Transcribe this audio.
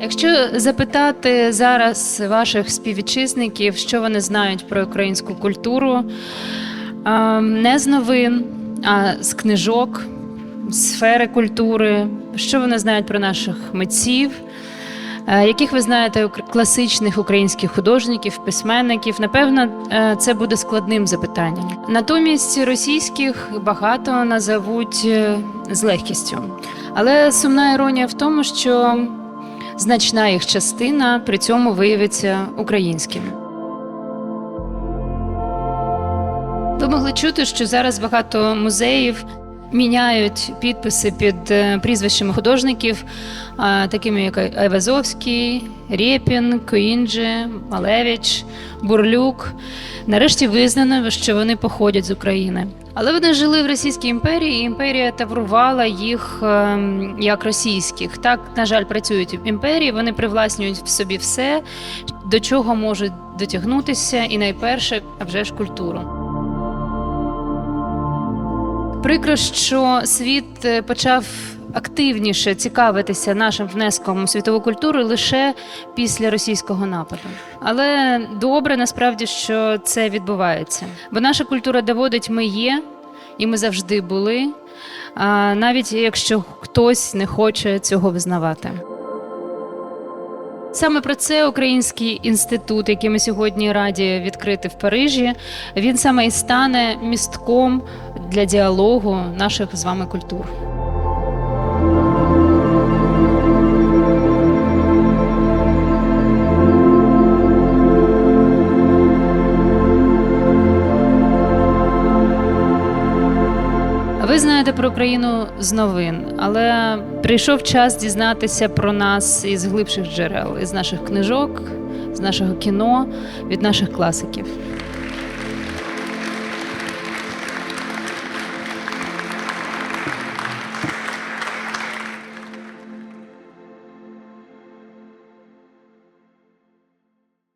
Якщо запитати зараз ваших співвітчизників, що вони знають про українську культуру, не з новин, а з книжок, сфери культури, що вони знають про наших митців, е, яких ви знаєте класичних українських художників, письменників, напевно, е, це буде складним запитанням. Натомість російських багато назовуть е, з легкістю. Але сумна іронія в тому, що значна їх частина при цьому виявиться українськими. Ви могли чути, що зараз багато музеїв міняють підписи під е, прізвищами художників, такими як Айвазовський, Рєпін, Коінджі, Малевич, Бурлюк. Нарешті визнано, що вони походять з України. Але вони жили в Російській імперії, і імперія таврувала їх ем, як російських. Так, на жаль, працюють в імперії, вони привласнюють в собі все, до чого можуть дотягнутися, і найперше, а вже ж культуру. Прикро, що світ е, почав активніше цікавитися нашим внеском у світову культуру лише після російського нападу. Але добре насправді, що це відбувається. Бо наша культура доводить, ми є, і ми завжди були, навіть якщо хтось не хоче цього визнавати. Саме про це Український інститут, який ми сьогодні раді відкрити в Парижі, він саме і стане містком для діалогу наших з вами культур. Ви знаєте про Україну з новин, але прийшов час дізнатися про нас із глибших джерел, із наших книжок, з нашого кіно, від наших класиків.